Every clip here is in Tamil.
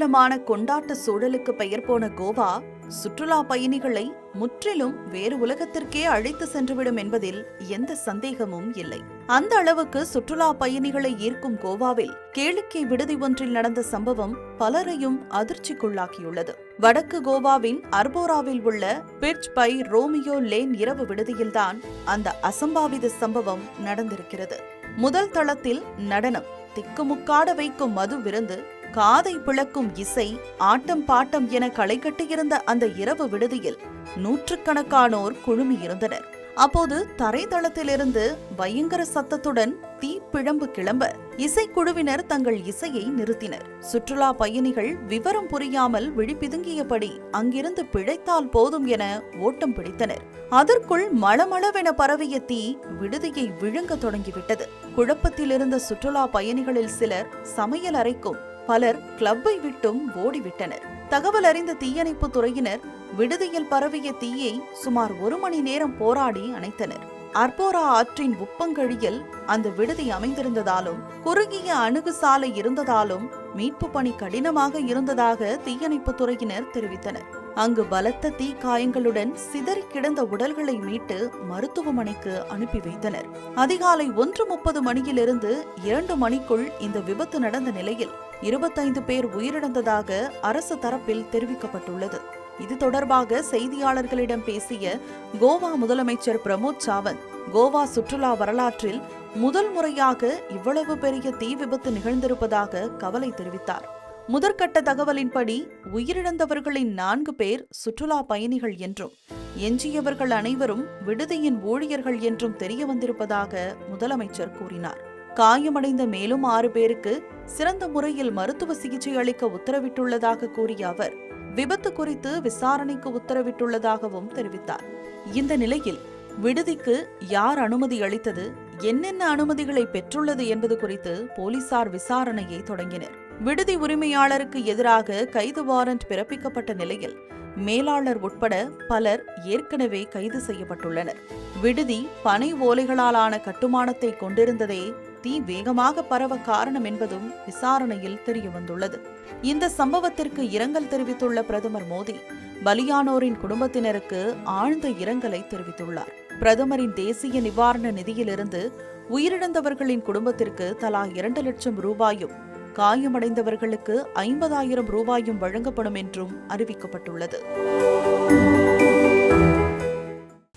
கோலாகலமான கொண்டாட்ட சூழலுக்கு பெயர் போன கோவா சுற்றுலா பயணிகளை முற்றிலும் வேறு உலகத்திற்கே அழைத்து சென்றுவிடும் என்பதில் எந்த சந்தேகமும் இல்லை. அந்த அளவுக்கு சுற்றுலா பயணிகளை ஈர்க்கும் கோவாவில் கேளிக்கை விடுதி ஒன்றில் நடந்த சம்பவம் பலரையும் அதிர்ச்சிக்குள்ளாக்கியுள்ளது. வடக்கு கோவாவின் அர்போராவில் உள்ள பிர்ச் பை ரோமியோ லேன் இரவு விடுதியில்தான் அந்த அசம்பாவித சம்பவம் நடந்திருக்கிறது. முதல் தளத்தில் நடனம் திக்குமுக்காட வைக்கும் மது விருந்து காதை பிளக்கும் இசை ஆட்டம் பாட்டம் என களை கட்டியிருந்த அந்த இரவு விடுதியில் நூற்றுக்கணக்கானோர் குழுமியிருந்தனர். அப்போது தரைதளத்திலிருந்து பயங்கர சத்தத்துடன் தீப்பிழம்பு கிளம்ப இசைக்குழுவினர் தங்கள் இசையை நிறுத்தினர். சுற்றுலா பயணிகள் விவரம் புரியாமல் விழிப்பிதுங்கியபடி அங்கிருந்து பிழைத்தால் போதும் என ஓட்டம் பிடித்தனர். அதற்குள் மளமளவென பரவிய தீ விடுதியை விழுங்க தொடங்கிவிட்டது. குழப்பத்தில் இருந்த சுற்றுலா பயணிகளில் சிலர் சமையல் அறைக்கும் பலர் கிளப்பை விட்டும் ஓடிவிட்டனர். தகவல் அறிந்த தீயணைப்பு துறையினர் விடுதியில் பரவிய தீயை சுமார் ஒரு மணி நேரம் போராடி அணைத்தனர். அர்போரா ஆற்றின் உப்பங்கழியில் அந்த விடுதி அமைந்திருந்ததாலும் குறுகிய அணுகு சாலை இருந்ததாலும் மீட்பு பணி கடினமாக இருந்ததாக தீயணைப்பு துறையினர் தெரிவித்தனர். அங்கு பலத்த தீ காயங்களுடன் சிதறி கிடந்த உடல்களை மீட்டு மருத்துவமனைக்கு அனுப்பி வைத்தனர். அதிகாலை ஒன்று முப்பது மணியிலிருந்து இரண்டு மணிக்குள் இந்த விபத்து நடந்த நிலையில் இருபத்தைந்து பேர் உயிரிழந்ததாக அரசு தரப்பில் தெரிவிக்கப்பட்டுள்ளது. இது தொடர்பாக செய்தியாளர்களிடம் பேசிய கோவா முதலமைச்சர் பிரமோத் சாவந்த் கோவா சுற்றுலா வரலாற்றில் முதல் முறையாக இவ்வளவு பெரிய தீ விபத்து நிகழ்ந்திருப்பதாக கவலை தெரிவித்தார். முதற்கட்ட தகவலின்படி உயிரிழந்தவர்களின் நான்கு பேர் சுற்றுலா பயணிகள் என்றும் எஞ்சியவர்கள் அனைவரும் விடுதியின் ஊழியர்கள் என்றும் தெரிய வந்திருப்பதாக முதலமைச்சர் கூறினார். காயமடைந்த மேலும் ஆறு பேருக்கு சிறந்த முறையில் மருத்துவ சிகிச்சை அளிக்க உத்தரவிட்டுள்ளதாக கூறிய அவர் விபத்து குறித்து விசாரணைக்கு உத்தரவிட்டுள்ளதாகவும் தெரிவித்தார். இந்த நிலையில் விடுதிக்கு யார் அனுமதி அளித்தது என்னென்ன அனுமதிகளை பெற்றுள்ளது என்பது குறித்து போலீசார் விசாரணையை தொடங்கினர். விடுதி உரிமையாளருக்கு எதிராக கைது வாரண்ட் பிறப்பிக்கப்பட்ட நிலையில் மேலாளர் உட்பட பலர் ஏற்கனவே கைது செய்யப்பட்டுள்ளனர். விடுதி பனை ஓலைகளாலான கட்டுமானத்தை கொண்டிருந்ததே தீ வேகமாக பரவ காரணம் என்பதும் விசாரணையில் தெரியவந்துள்ளது. இந்த சம்பவத்திற்கு இரங்கல் தெரிவித்துள்ள பிரதமர் மோடி பலியானோரின் குடும்பத்தினருக்கு ஆழ்ந்த இரங்கலை தெரிவித்துள்ளார். பிரதமரின் தேசிய நிவாரண நிதியிலிருந்து உயிரிழந்தவர்களின் குடும்பத்திற்கு தலா இரண்டு லட்சம் ரூபாயும் காயமடைந்தவர்களுக்கு ஐம்பதாயிரம் ரூபாயும் வழங்கப்படும் என்றும் அறிவிக்கப்பட்டுள்ளது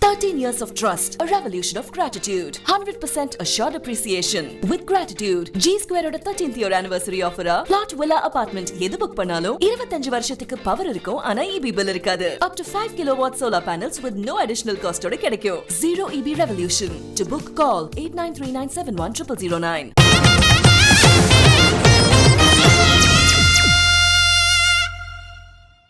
13 years of trust, a revolution of gratitude, 100% assured appreciation. With gratitude, G Square ஓட 13th year anniversary offer plot villa apartment எது புக் பண்ணாலும் 25 வருஷத்துக்கு பவர் இருக்கும் ஆனா EB bill இருக்காது. Up to 5 kilowatt solar panels with no additional cost ஓட கிடைக்கும். Zero EB revolution. To book, call 8939710009.